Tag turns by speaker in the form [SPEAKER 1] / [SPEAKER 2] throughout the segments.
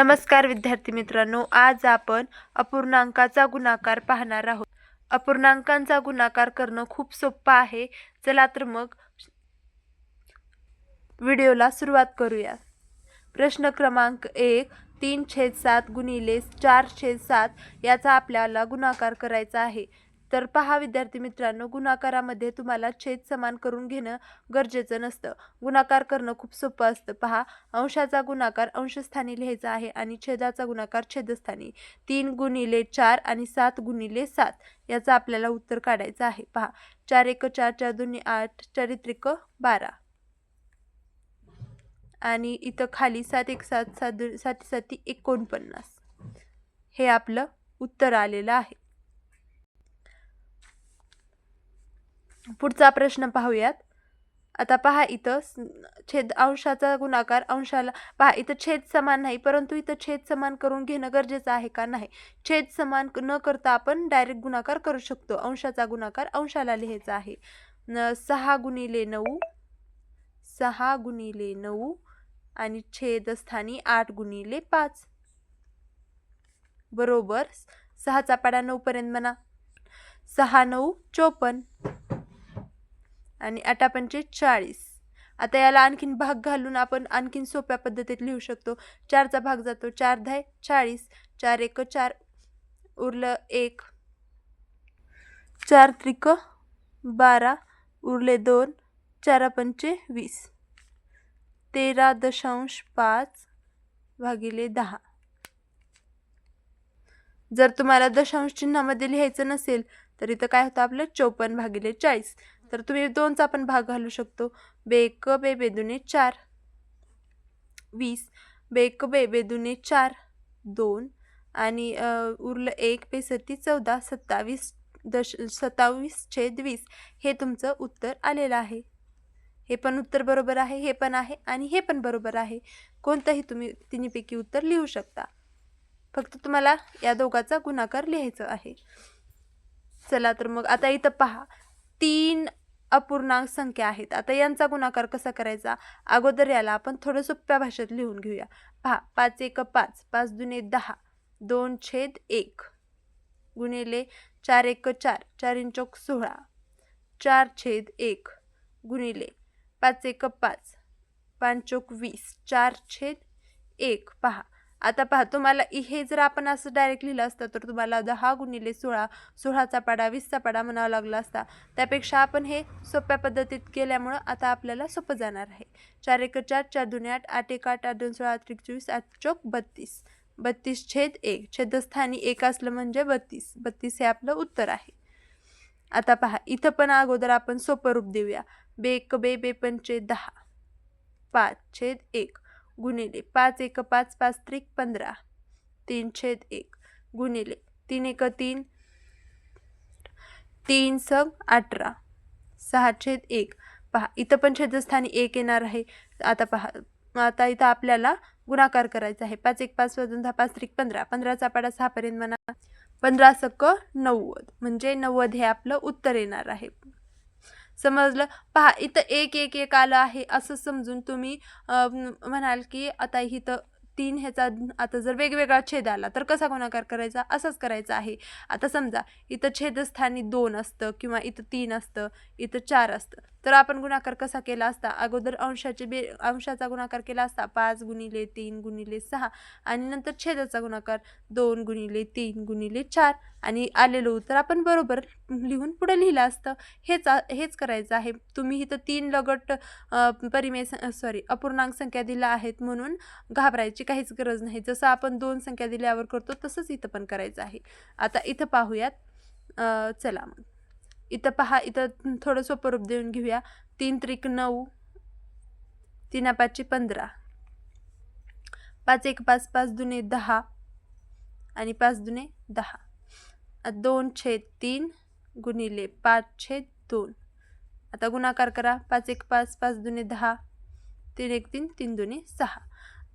[SPEAKER 1] नमस्कार विद्यार्थी मित्रांनो आज आपण अपूर्णांकाचा गुणाकार पाहणार आहोत. अपूर्णांकांचा गुणाकार करणं खूप सोपं आहे. चला तर मग व्हिडिओला सुरुवात करूया. प्रश्न क्रमांक एक तीन छेद सात गुणिले चार छेद सात याचा आपल्याला गुणाकार करायचा आहे. तर पहा विद्यार्थी मित्रांनो गुणाकारामध्ये तुम्हाला छेद समान करून घेणं गरजेचं नसतं. गुणाकार करणं खूप सोपं असतं. पहा अंशाचा गुणाकार अंशस्थानी लिहायचा आहे आणि छेदाचा गुणाकार छेदस्थानी. तीन गुणिले चार आणि सात गुणिले सात याचं आपल्याला उत्तर काढायचं आहे. पहा चार एक चार चार दोन्ही आठ चारित्रिक बारा. आणि इथं खाली सात एक सात सात दोन साती साती एकोणपन्नास. हे आपलं उत्तर आलेलं आहे. पुढचा प्रश्न पाहूयात. आता पहा इथं छेद अंशाचा गुणाकार अंशाला पहा इथं छेद समान नाही परंतु इथं छेद समान करून घेणं गरजेचं आहे का? नाही. छेद समान न करता आपण डायरेक्ट गुणाकार करू शकतो. अंशाचा गुणाकार अंशाला लिहायचा आहे. न सहा गुणिले नऊ सहा गुणिले नऊ आणि छेदस्थानी आठ गुणिले पाच. बरोबर? सहाचा पाडा नऊपर्यंत म्हणा. सहा नऊ चोपन्न. आणि आठा पंचे चाळीस. आता याला आणखीन भाग घालून आपण आणखीन सोप्या पद्धतीत लिहू शकतो. चारचा भाग जातो चार धाय चाळीस. चार एक चार उरलं एक. चार त्रिक बारा उरले दोन. चारा पंचे वीस. तेरा दशांश पाच भागिले दहा. जर तुम्हाला दशांश चिन्हामध्ये लिहायचं नसेल तर इथं काय होतं आपलं? चौपन्न भागिले चाळीस. तर तुम्ही दोनचा पण भाग घालू शकतो. बेक बे बेदुने चार. वीस. बेक बे बेदुने चार. दोन. आणि उरलं एक बेसती चौदा सत्तावीस दश सत्तावीस छेद वीस. हे तुमचं उत्तर आलेलं आहे. हे पण उत्तर बरोबर आहे हे पण आहे आणि हे पण बरोबर आहे. कोणतंही तुम्ही तिन्हीपैकी उत्तर लिहू शकता. फक्त तुम्हाला या दोघाचा गुणाकार लिहायचं आहे. चला तर मग आता इथं पहा. तीन अपूर्णांक संख्या आहेत. आता यांचा गुणाकार कसा करायचा? अगोदर याला आपण थोडं सोप्या भाषेत लिहून घेऊया. पहा पाच एक पाच पाच दुने दहा दोन छेद एक गुणिले चार एक चार चार इंचोक सोळा चार छेद एक गुणिले पाच एक पाच पांचोक वीस चार छेद एक पहा आता पहा तुम्हाला हे जर आपण असं डायरेक्ट लिहिलं असतं तर तुम्हाला दहा गुणिले सोळा सोळाचा पाडा वीसचा पाडा म्हणावा लागला असता. त्यापेक्षा आपण हे सोप्या पद्धतीत केल्यामुळं आता आपल्याला सोपं जाणार आहे. चार एक चार चार दोन आठ आठ एक आठ आठ दोन सोळा आठ एक चोवीस आठ चौक बत्तीस. बत्तीस छेद एक छेदस्थानी एक असलं म्हणजे बत्तीस. बत्तीस हे आपलं उत्तर आहे. आता पहा इथं पण अगोदर आपण सोपं रूप देऊया. बे एक बे बे पंचे दहा. पाच छेद एक. गुणिले पाच एक पाच पाच त्रिक पंधरा. तीन छेद एक. गुणिले तीन एक तीन. तीन सग अठरा. सहा छेद एक. पहा इथं पण छेदस्थानी एक येणार आहे. आता पहा आता इथं आपल्याला गुणाकार करायचा आहे. पाच एक पाच वाजून दहा पाच त्रिक पंधरा. पंधराचा पाडा सहापर्यंत म्हणा. पंधरा सक्क नव्वद. म्हणजे नव्वद हे आपलं उत्तर येणार आहे. समजलं? पहा इथं एक एक एक आलं आहे. असं समजून तुम्ही म्हणाल की आता इथं तीन ह्याचा आता जर वेगवेगळा छेद आला तर कसा गुणाकार करायचा? असंच करायचा आहे. आता समजा इथं छेदस्थानी दोन असतं किंवा इथं तीन असतं इथं चार असतं. तर आपण गुणाकार कसा केला असता? अगोदर अंशाचे बे अंशाचा गुणाकार केला असता पाच गुणिले तीन गुणिले सहा आणि नंतर छेदाचा गुणाकार दोन गुणिले तीन गुणिले चार आणि आलेलं उत्तर आपण बरोबर लिहून पुढे लिहिलं असतं. हेच हेच करायचं आहे. तुम्ही इथं तीन लगट परिमेय सॉरी अपूर्णांक संख्या दिल्या आहेत म्हणून घाबरायची काहीच गरज नाही. जसं आपण दोन संख्या दिल्यावर करतो तसंच इथं पण करायचं आहे. आता इथं पाहूयात. चला मग. इथं पहा इथं थोडं सोपं रूप देऊन घेऊया. तीन त्रिक नऊ तीन पाचशे पंधरा. पाच एक पाच पाच दुने दहा आणि पाच दुने दहा. दोन छेद तीन गुणिले पाच छेद दोन. आता गुणाकार करा. पाच एक पाच पाच दुने दहा तीन एक तीन तीन दुने सहा.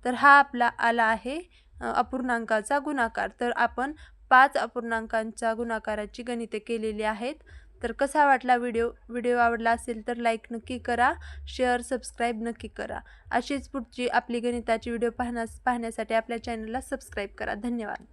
[SPEAKER 1] तर हा आपला आला आहे अपूर्णांकाचा गुणाकार. तर आपण पाच अपूर्णांकांच्या गुणाकाराची गणिते केलेली आहेत. तर कसा वाटला व्हिडिओ? व्हिडिओ आवडला असेल तर लाईक नक्की करा शेअर सबस्क्राईब नक्की करा. अशीच पुढची आपली गणिताची व्हिडिओ पाहण्यास पाहण्यासाठी आपल्या चॅनलला सबस्क्राईब करा. धन्यवाद.